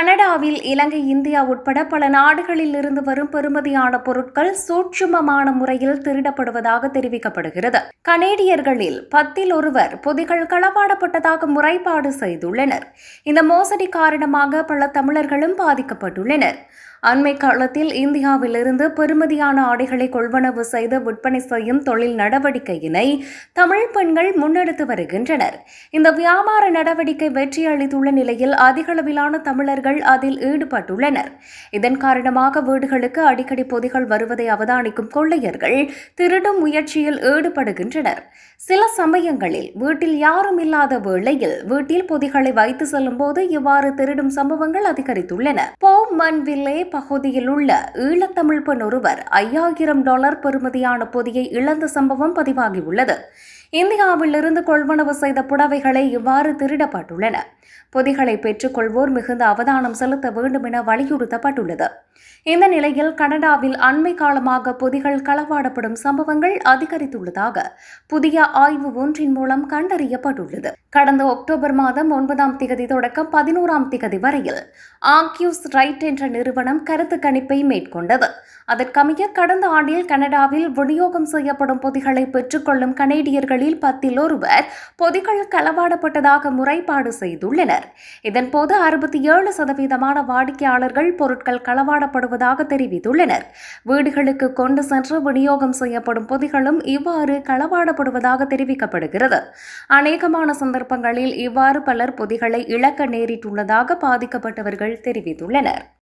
கனடாவில் இலங்கை இந்தியா உட்பட பல நாடுகளில் இருந்து வரும் பெறுமதியான பொருட்கள் சூட்சுமமான முறையில் திருடப்படுவதாக தெரிவிக்கப்படுகிறது. கனேடியர்களில் பத்தில் ஒருவர் பொதிகள் களவாடப்பட்டதாக முறைப்பாடு செய்துள்ளனர். இந்த மோசடி காரணமாக பல தமிழர்களும் பாதிக்கப்பட்டுள்ளனர். அண்மை காலத்தில் இந்தியாவிலிருந்து பெறுமதியான ஆடைகளை கொள்வனவு செய்து விற்பனை செய்யும் தொழில் நடவடிக்கையினை தமிழ் பெண்கள் முன்னெடுத்து வருகின்றனர். இந்த வியாபார நடவடிக்கை வெற்றியளித்துள்ள நிலையில் அதிகளவிலான தமிழர்கள் அதில் ஈடுபட்டுள்ளனர். இதன் காரணமாக வீடுகளுக்கு அடிக்கடி பொதிகள் வருவதை அவதானிக்கும் கொள்ளையர்கள் திருடும் முயற்சியில் ஈடுபடுகின்றனர். சில சமயங்களில் வீட்டில் யாரும் இல்லாத வேளையில் வீட்டில் பொதிகளை வைத்து செல்லும் போது இவ்வாறு திருடும் சம்பவங்கள் அதிகரித்துள்ளன. போமன்வில்லே பகுதியில் உள்ள ஈழத்தமிழ் பெண் ஒருவர் ஐயாயிரம் டாலர் பெறுமதியான பொதியை இழந்த சம்பவம் பதிவாகியுள்ளது. இந்தியாவிலிருந்து கொள்வனவு செய்த புடவைகளை இவ்வாறு திருடப்பட்டுள்ளன. பொதிகளை பெற்றுக்கொள்வோர் மிகுந்த அவதானம் செலுத்த வேண்டும் என வலியுறுத்தப்பட்டுள்ளது. இந்த நிலையில் கனடாவில் அண்மை காலமாக பொதிகள் களவாடப்படும் சம்பவங்கள் அதிகரித்துள்ளதாக புதிய ஆய்வு ஒன்றின் மூலம் கண்டறியப்பட்டுள்ளது. கடந்த அக்டோபர் மாதம் ஒன்பதாம் திகதி தொடக்கம் பதினோராம் திகதி வரையில் ஆக்யூஸ் ரைட் என்ற நிறுவனம் கருத்து கணிப்பை மேற்கொண்டது. அதற்கமைய கடந்த ஆண்டில் கனடாவில் விநியோகம் செய்யப்படும் பொதிகளை பெற்றுக்கொள்ளும் கனேடியர்கள் பத்தில் ஒருவர் பொதிகள் களவாடப்பட்டதாக முறைப்பாடு செய்துள்ளனர். இதன்போது அறுபத்தி ஏழு சதவீதமான வாடிக்கையாளர்கள் பொருட்கள் களவாடப்படுவதாக தெரிவித்துள்ளனர். வீடுகளுக்கு கொண்டு சென்று விநியோகம் செய்யப்படும் பொதிகளும் இவ்வாறு களவாடப்படுவதாக தெரிவிக்கப்படுகிறது. அநேகமான சந்தர்ப்பங்களில் இவ்வாறு பலர் பொதிகளை இழக்க நேரிட்டுள்ளதாக பாதிக்கப்பட்டவர்கள் தெரிவித்துள்ளனர்.